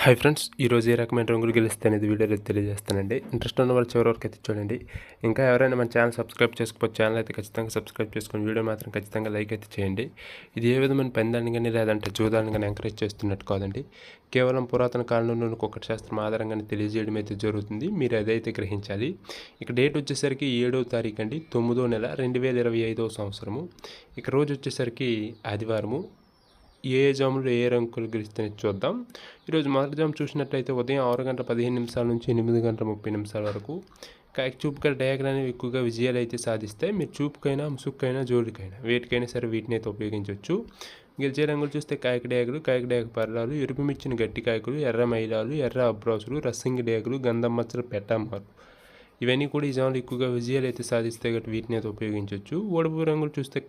Hi friends ఈరోజు ఏ రకమైన రంగులు గెలిస్తే అనేది వీడియోలో తెలియజేస్తానండి. ఇంట్రెస్ట్ ఉన్న వాళ్ళు చివరి వరకు అయితే చూడండి. ఇంకా ఎవరైనా మన ఛానల్ సబ్స్క్రైబ్ చేసుకోవచ్చు ఛానల్ అయితే ఖచ్చితంగా సబ్స్క్రైబ్ చేసుకుని వీడియో మాత్రం ఖచ్చితంగా లైక్ అయితే చేయండి. ఇది ఏ విధమైన పెందాన్ని కానీ లేదంటే జూదాన్ని కానీ ఎంకరేజ్ చేస్తున్నట్టు కాదండి. కేవలం పురాతన కాలంలో ఒకటి శాస్త్రం ఆధారంగానే తెలియజేయడం అయితే జరుగుతుంది. మీరు అదైతే గ్రహించాలి. ఇక డేట్ వచ్చేసరికి ఏడవ తారీఖు అండి తొమ్మిదో నెల రెండు వేల ఇరవై ఐదవ సంవత్సరము. ఇక రోజు వచ్చేసరికి ఆదివారము. ఏ జాములు ఏ రంగులు గెలుస్తాయని చూద్దాం. ఈరోజు మొదటి జాము చూసినట్లయితే ఉదయం ఆరు గంటల పదిహేను నిమిషాల నుంచి ఎనిమిది గంటల ముప్పై నిమిషాల వరకు కాకి చూపుకల డయాగ్రామ్ అనేవి ఎక్కువగా విజయాలు అయితే సాధిస్తాయి మీరు చూపుకైనా ముసుక్కైనా జోలికైనా వేటికైనా సరే వీటిని అయితే ఉపయోగించవచ్చు. గెలిచే రంగులు చూస్తే కాయక డేగలు కాయక డేగ పర్రాలు ఎరుపు మిచ్చిన గట్టి కాయకులు ఎర్ర మైలాలు ఎర్ర అబ్రాసులు రస్సింగి డయాగులు గంధం మచ్చలు పెట్టమ్మారు ఇవన్నీ కూడా ఈ జాములు ఎక్కువగా విజయాలు అయితే సాధిస్తాయి కాబట్టి వీటిని అయితే ఉపయోగించవచ్చు. ఓడపు రంగులు చూస్తే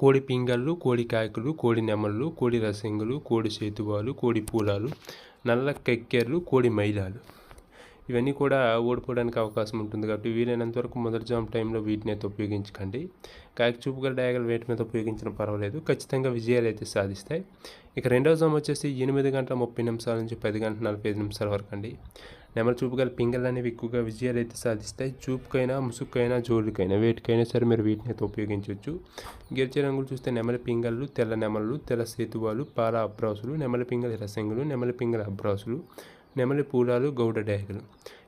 కోడి పింగళ్ళు కోడి కాయకులు కోడి నెమళ్ళు కోడి రసింగులు కోడి సేతువాలు కోడి పూలాలు నల్ల కెక్కెర్లు కోడి మైలాలు. ఇవన్నీ కూడా ఓడిపోవడానికి అవకాశం ఉంటుంది కాబట్టి వీలైనంత వరకు మొదటి జామ్ టైంలో వీటిని అయితే ఉపయోగించకండి. కాకి చూపుగల డయాగల్ వేటి మీద ఉపయోగించిన పర్వాలేదు. ఖచ్చితంగా విజయాలు అయితే సాధిస్తాయి. ఇక రెండవ జామ్ వచ్చేసి ఎనిమిది గంటల ముప్పై నిమిషాల నుంచి పది గంటల నలభై ఐదు నిమిషాల వరకు అండి. నెమల చూపుగల పింగళ్ళు అనేవి ఎక్కువగా విజయాలు అయితే సాధిస్తాయి చూపుకైనా ముసుగుకైనా జోడుకైనా వేటికైనా సరే మీరు వీటిని అయితే ఉపయోగించవచ్చు. గెలిచే రంగులు చూస్తే నెమలి పింగళ్ళు తెల్ల నెమలు తెల్ల సేతువాలు పాల అబ్రాసులు నెమలి పింగళ రసంగులు నెమలి పింగళ అబ్రాసులు నెమలి పూలాలు గౌడ డేగలు.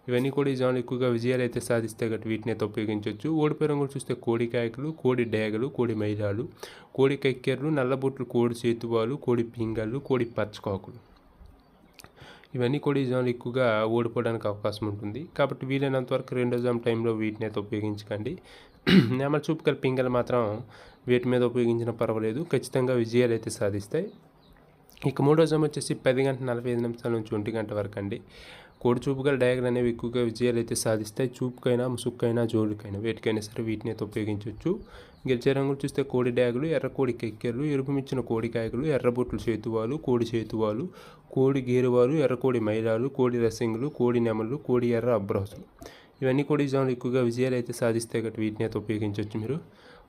ఇవన్నీ కూడా ఈ జాన్లు ఎక్కువగా విజయాలు అయితే సాధిస్తే గట్టి వీటిని అయితే ఉపయోగించవచ్చు. ఓడిపోయి రంగులు చూస్తే కోడి కాయకులు కోడి డేగలు కోడి మైలాలు కోడి కక్కెర్లు నల్లబొట్లు కోడి చేతువాలు కోడి పింగళ్ళు కోడి పచ్చకాకులు ఇవన్నీ కూడా ఈ జోన్లు ఎక్కువగా ఓడిపోవడానికి అవకాశం ఉంటుంది. కాబట్టి వీలైనంత వరకు రెండో జామ్ టైంలో వీటిని అయితే ఉపయోగించకండి. నెమల చూపు కలిపి పింగలు మాత్రం వీటి మీద ఉపయోగించిన పర్వాలేదు. ఖచ్చితంగా విజయాలు అయితే సాధిస్తాయి. ఇక మూడో జామ్ వచ్చేసి పది గంటల నలభై ఐదు నిమిషాల నుంచి ఒంటి గంట వరకు అండి. కోడి చూపుగల డయాగ్రమ్ అనేవి ఎక్కువగా విజయాలు అయితే సాధిస్తాయి. చూపుకైనా ముసుక్కైనా జోడుకైనా వేటికైనా సరే వీటిని అయితే ఉపయోగించవచ్చు. గెలిచే రంగులు చూస్తే కోడి డ్యాగులు ఎర్ర కోడి కెక్కెర్లు ఎరుపుమిచ్చిన కోడి కాయకులు ఎర్రబొట్లు చేతువాలు కోడి చేతువాలు కోడి గేరువాలు ఎర్రకోడి మైలాలు కోడి రసింగులు కోడి నెమలు కోడి ఎర్ర అబ్రాసులు. ఇవన్నీ కోడి జాములు ఎక్కువగా విజయాలు అయితే సాధిస్తాయి కాబట్టి వీటిని అయితే ఉపయోగించవచ్చు మీరు.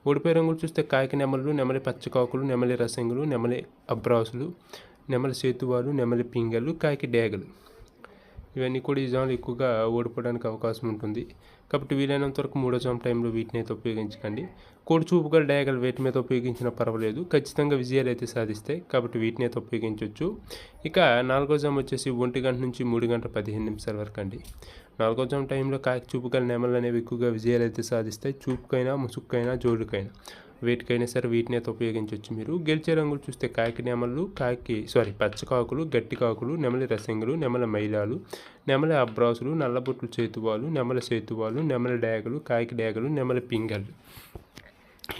ఓడిపోయే రంగులు చూస్తే కాయక నెమలు నెమలి పచ్చకాకులు నెమలి రసంగులు నెమలి అబ్రాసులు నెమలి సేతువాలు నెమలి పింగలు కాయకి డేగలు ఇవన్నీ కూడా ఈ జోన్లో ఎక్కువగా ఓడిపోవడానికి అవకాశం ఉంటుంది. కాబట్టి వీలైనంత వరకు మూడో జామ్ టైంలో వీటిని అయితే ఉపయోగించకండి. కోడి చూపుగల డయాగల్ వేటి మీద ఉపయోగించినా పర్వాలేదు. ఖచ్చితంగా విజయాలు అయితే సాధిస్తాయి. కాబట్టి వీటిని అయితే ఉపయోగించవచ్చు ఇక నాలుగో జామ్ వచ్చేసి ఒంటి గంట నుంచి మూడు గంటల పదిహేను నిమిషాల వరకు అండి. నాలుగో జామ్ టైంలో కాకి చూపుగల నెమలు అనేవి ఎక్కువగా విజయాలు అయితే సాధిస్తాయి. చూపుకైనా ముసుక్కైనా జోడుకైనా. వేటికైనా సరే వీటిని అయితే ఉపయోగించవచ్చు మీరు. గెలిచే రంగులు చూస్తే కాకి నెమలు కాకి సారీ పచ్చకాకులు గట్టి కాకులు నెమలి రసంగులు నెమల మైలాలు నెమలి అబ్రాసులు నల్లబొట్లు చేతువాలు నెమల చేతువాలు నెమల డ్యాగలు కాకి డ్యాగలు నెమల పింగళ్ళు.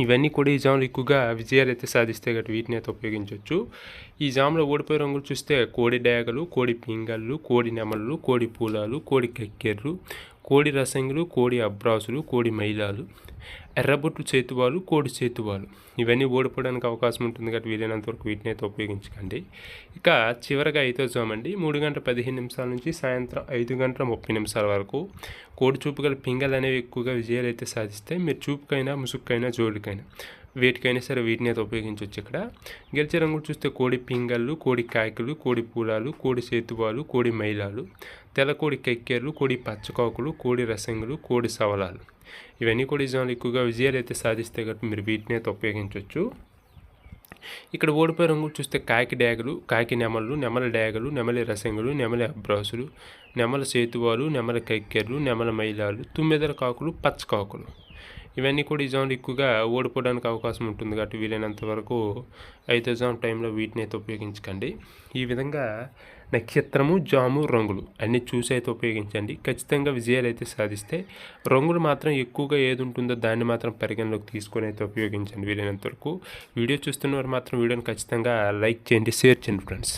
ఇవన్నీ కూడా ఈ జాములు ఎక్కువగా విజయాలు అయితే సాధిస్తే గట్టి వీటిని అయితే ఉపయోగించవచ్చు ఈ జాములో ఓడిపోయే రంగులు చూస్తే కోడి డ్యాగలు కోడి పింగళ్ళు కోడి నెమళ్ళు కోడి పూలాలు కోడి కెక్కెర్లు కోడి రసంగులు కోడి అబ్రాసులు కోడి మైలాలు ఎర్రబొట్లు చేతువాలు కోడి చేతువాలు. ఇవన్నీ ఓడిపోవడానికి అవకాశం ఉంటుంది కాబట్టి వీలైనంత వరకు వీటిని అయితే ఉపయోగించకండి. ఇక చివరగా అయితే చూడమండి మూడు గంటల పదిహేను నిమిషాల నుంచి సాయంత్రం ఐదు గంటల ముప్పై నిమిషాల వరకు కోడి చూపు గల పింగలు అనేవి ఎక్కువగా విజయాలు అయితే సాధిస్తే మీరు చూపుకైనా ముసుక్కైనా జోడికైనా వేటికైనా సరే వీటిని అయితే ఉపయోగించవచ్చు ఇక్కడ. గెలిచే రంగులు చూస్తే కోడి పింగళ్ళు కోడి కాయకులు కోడి పూలాలు కోడి సేతువాలు కోడి మైలాలు తెల్ల కోడి కెక్కెర్లు కోడి పచ్చకాకులు కోడి రసంగులు కోడి సవలాలు. ఇవన్నీ కూడా ఇజాలు ఎక్కువగా విజయాలు అయితే సాధిస్తే కాబట్టి మీరు వీటిని అయితే ఉపయోగించవచ్చు. ఇక్కడ ఓడిపోయే రంగులు చూస్తే కాకి డ్యాగులు కాకి నెమలు నెమల డ్యాగులు నెమలి రసంగులు నెమలి అబ్రాసులు నెమల సేతువాలు నెమల కైకెర్లు నెమల మైలాలు తుమ్మెదల కాకులు పచ్చకాకులు. ఇవన్నీ కూడా ఈ జోన్లు ఎక్కువగా ఓడిపోవడానికి అవకాశం ఉంటుంది కాబట్టి వీలైనంత వరకు ఐదో జామ్ టైంలో వీటిని అయితే ఉపయోగించకండి. ఈ విధంగా నక్షత్రము జాము రంగులు అన్నీ చూసి అయితే ఉపయోగించండి. ఖచ్చితంగా విజయాలు అయితే సాధిస్తే రంగులు మాత్రం ఎక్కువగా ఏది ఉంటుందో దాన్ని మాత్రం పరిగణలోకి తీసుకొని అయితే ఉపయోగించండి వీలైనంత వరకు. వీడియో చూస్తున్నవారు మాత్రం వీడియోని ఖచ్చితంగా లైక్ చేయండి షేర్ చేయండి ఫ్రెండ్స్.